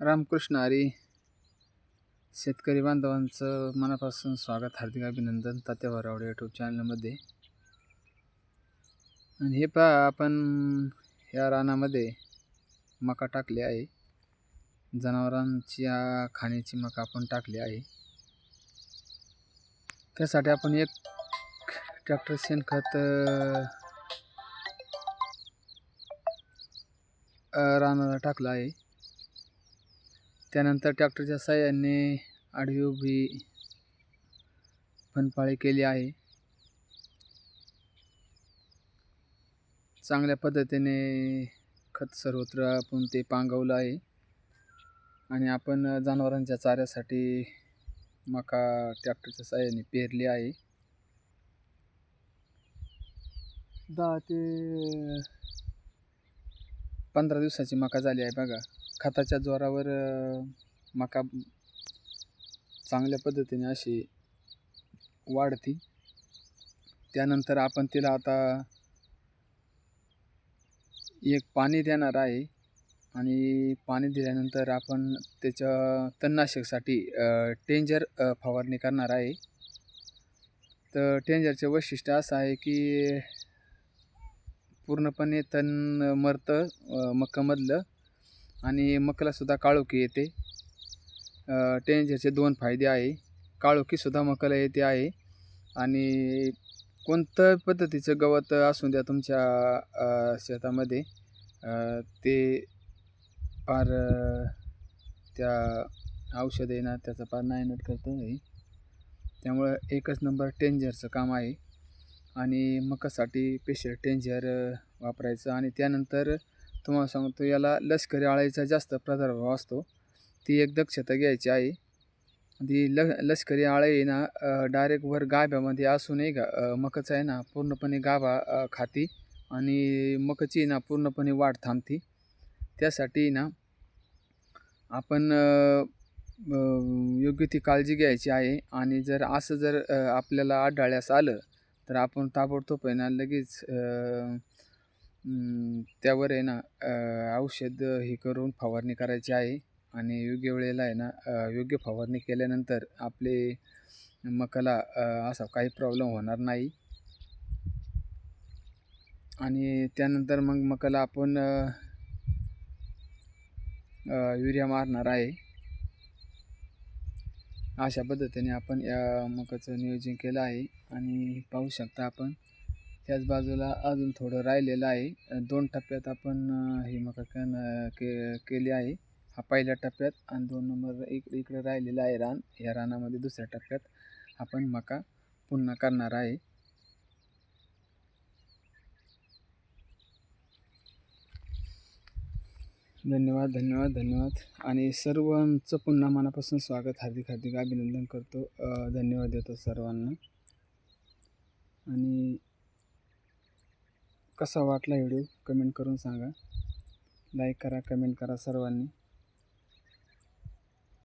रामकृष्ण हरी शेतकरी बांधवांचं मनापासून स्वागत हार्दिक अभिनंदन तात्या वरावडे यूट्यूब चॅनलमध्ये आणि हे पहा आपण या रानामध्ये मका टाकली आहे. जनावरांच्या खाण्याची मका आपण टाकली आहे. त्यासाठी आपण एक ट्रॅक्टर शेणखत रानाला टाकलं आहे. त्यानंतर ट्रॅक्टरच्या साह्याने आडवी उभी फनपाळी केली आहे. चांगल्या पद्धतीने खत सर्वत्र आपण ते पांगवलं आहे. आणि आपण जनावरांच्या चाऱ्यासाठी मका ट्रॅक्टरच्या साह्याने पेरली आहे. दहा ते पंधरा दिवसाची मका झाली आहे बघा. खताच्या जोरावर मका चांगल्या पद्धतीने अशी वाढती. त्यानंतर आपण तिला आता एक पाणी देणार आहे आणि पाणी दिल्यानंतर आपण त्याच्या तणनाशकसाठी टेंजर फवारणी करणार आहे. तर टेंजरचे वैशिष्ट्य असं आहे की पूर्णपणे तण मरतं अ, मकामधलं आणि मकालासुद्धा काळोखी येते. टेंजरचे दोन फायदे आहे. काळोखीसुद्धा मकाला येते आहे. आणि कोणतं पद्धतीचं गवत असू द्या तुमच्या शेतामध्ये ते फार त्या औषध आहे ना त्याचा फार नायनट करतं आहे. त्यामुळं एकच नंबर टेंजरचं काम आहे. आणि मकासाठी पेशल टेंजर वापरायचं. आणि त्यानंतर तुम्हाला सांगतो याला लष्करी आळ्याचा जास्त प्रादुर्भाव असतो. ती एक दक्षता घ्यायची आहे. ती ल लष्करी आळे आहे ना डायरेक्ट वर गाभ्यामध्ये असूनही गा मकच मकाचं आहे ना पूर्णपणे गाभा खाती. आणि मकाची ना पूर्णपणे वाढ थांबती. त्यासाठी ना आपण योग्य ती काळजी घ्यायची आहे. आणि जर असं जर आपल्याला आढळल्यास आलं तर आपण ताबडतोब आहे ना लगेच त्यावर आहे ना औषध हे करून फवारणी करायची आहे. आणि योग्य वेळेला आहे ना योग्य फवारणी केल्यानंतर आपले मकाला असा काही प्रॉब्लेम होणार नाही. आणि त्यानंतर मग मकाला आपण युरिया मारणार आहे. अशा पद्धतीने आपण या मकाचं नियोजन केलं आहे. आणि पाहू शकता आपण त्याच बाजूला अजून थोडं राहिलेलं आहे. दोन टप्प्यात आपण ही मका कन के केली आहे. हा पहिल्या टप्प्यात आणि दोन नंबर इक इकडे राहिलेला आहे रान. या रानामध्ये दुसऱ्या टप्प्यात आपण मका पुन्हा करणार आहे. धन्यवाद धन्यवाद धन्यवाद. आणि सर्वांचं पुन्हा मनापासून स्वागत हार्दिक हार्दिक अभिनंदन करतो. धन्यवाद देतो सर्वांना. आणि कसा वाटला व्हिडिओ? कमेंट करून सांगा. लाईक करा कमेंट करा सर्वांनी.